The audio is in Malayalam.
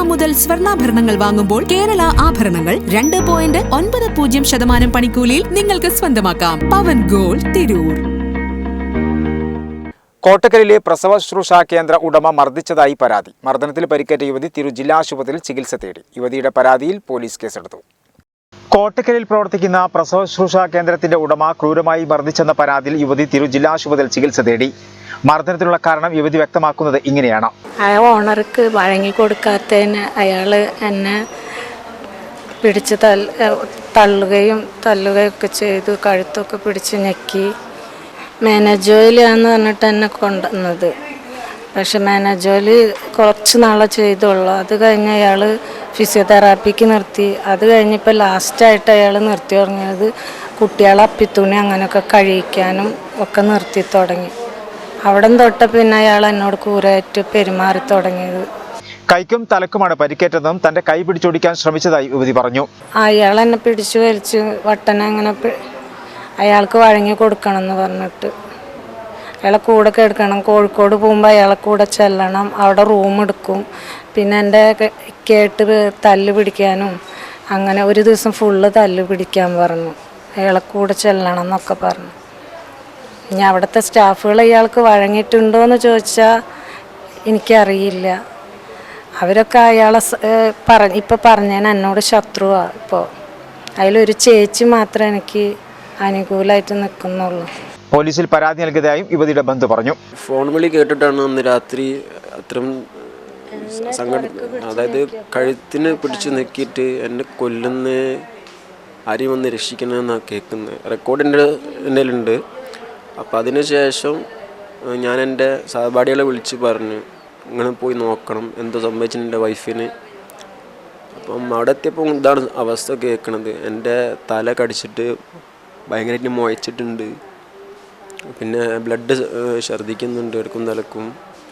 ഗ്രാം മുതൽ സ്വർണാഭരണങ്ങൾ വാങ്ങുമ്പോൾ കേരള ആഭരണങ്ങൾ രണ്ട് പോയിന്റ് ഒൻപത് പൂജ്യം ശതമാനം പണിക്കൂലിയിൽ നിങ്ങൾക്ക് സ്വന്തമാക്കാം. പവൻ ഗോൾ തിരൂർ. കോട്ടക്കലിലെ പ്രസവ ശുശ്രൂഷ കേന്ദ്ര ഉടമ മർദ്ദിച്ചതായി പരാതി. മർദ്ദനത്തിൽ പരിക്കേറ്റ യുവതി തിരു ജില്ലാ ആശുപത്രിയിൽ ചികിത്സ തേടി. യുവതിയുടെ പരാതിയിൽ പോലീസ് കേസെടുത്തു. കോട്ടക്കലിൽ പ്രവർത്തിക്കുന്ന പ്രസവ ശുശ്രൂഷ കേന്ദ്രത്തിന്റെ ഉടമ ക്രൂരമായി മർദ്ദിച്ചെന്ന പരാതിയിൽ യുവതി തിരു ജില്ലാ ആശുപത്രിയിൽ ചികിത്സ തേടി. മർദ്ദനത്തിനുള്ള കാരണം യുവതി വ്യക്തമാക്കുന്നത് ഇങ്ങനെയാണ്. ഓണർക്ക് വഴങ്ങി കൊടുക്കാത്തതിന് അയാൾ എന്നെ പിടിച്ച് തള്ളുകയും തള്ളുകയൊക്കെ ചെയ്തു കഴുത്തൊക്കെ പിടിച്ച് ഞെക്കി. മാനേജോയിലാന്ന് പറഞ്ഞിട്ട് എന്നെ കൊണ്ടുവന്നത്. പക്ഷെ മാനേജോലി കുറച്ച് നാളെ ചെയ്തുള്ളൂ. അത് കഴിഞ്ഞ് അയാൾ ഫിസിയോതെറാപ്പിക്ക് നിർത്തി. അത് കഴിഞ്ഞപ്പോൾ ലാസ്റ്റായിട്ട് അയാൾ നിർത്തി തുടങ്ങിയത് കുട്ടികളെ അപ്പിത്തുണി അങ്ങനെയൊക്കെ കഴിക്കാനും ഒക്കെ നിർത്തി തുടങ്ങി. അവിടെ തൊട്ട് പിന്നെ അയാൾ എന്നോട് കൂരായിട്ട് പെരുമാറി തുടങ്ങിയത്. കൈക്കും തലക്കുമാണ് പരിക്കേറ്റതെന്നും തന്റെ കൈ പിടിച്ചോടിക്കാൻ ശ്രമിച്ചതായി യുവതി പറഞ്ഞു. അയാൾ എന്നെ പിടിച്ചു വലിച്ച് വട്ടനെ അങ്ങനെ അയാൾക്ക് വഴങ്ങി കൊടുക്കണം എന്ന് പറഞ്ഞിട്ട്. അയാളെ കൂടെ കേൾക്കണം കോഴിക്കോട് പോകുമ്പോൾ അയാളെ കൂടെ ചെല്ലണം. അവിടെ റൂം എടുക്കും. പിന്നെ എന്റെ കേട്ട് തല്ല് പിടിക്കാനും അങ്ങനെ ഒരു ദിവസം ഫുള്ള് തല്ല് പിടിക്കാൻ പറഞ്ഞു. അയാളെ കൂടെ ചെല്ലണം എന്നൊക്കെ പറഞ്ഞു. ഇനി അവിടുത്തെ സ്റ്റാഫുകൾ ഇയാൾക്ക് വഴങ്ങിയിട്ടുണ്ടോ എന്ന് ചോദിച്ചാൽ എനിക്കറിയില്ല. അവരൊക്കെ അയാളെ പറഞ്ഞ് ഇപ്പോൾ പറഞ്ഞാൽ എന്നോട് ശത്രുവാണ് ഇപ്പോൾ അതിലൊരു ചേച്ചി മാത്രമേ എനിക്ക് അനുകൂലമായിട്ട് നിൽക്കുന്നുള്ളൂ പോലീസിൽ പരാതി നൽകിയതായും യുവതിയുടെ ബന്ധു പറഞ്ഞു. ഫോൺ വിളി കേട്ടിട്ടാണ് അന്ന് രാത്രി അത്രയും സംഘടന അതായത് കഴുത്തിന് പിടിച്ച് നിൽക്കിയിട്ട് എന്നെ കൊല്ലുന്ന ആരെയും വന്ന് രക്ഷിക്കണമെന്നാണ് കേൾക്കുന്നത് റെക്കോർഡ് എന്റെ എന്റെ ഉണ്ട് അപ്പം അതിനുശേഷം ഞാൻ എന്റെ സഹപാഠികളെ വിളിച്ച് പറഞ്ഞു ഇങ്ങനെ പോയി നോക്കണം എന്തോ സംഭവിച്ചിട്ടുണ്ട് എന്റെ വൈഫിന്? അപ്പം അവിടെ എത്തിയപ്പോൾ ഇതാണ് അവസ്ഥ കേൾക്കണത് എന്റെ തല കടിച്ചിട്ട് ഭയങ്കരമായിട്ട് മുഴച്ചിട്ടുണ്ട് പിന്നെ ബ്ലഡ് ഛർദ്ദിക്കുന്നുണ്ട് ഇടക്കും തലക്കും.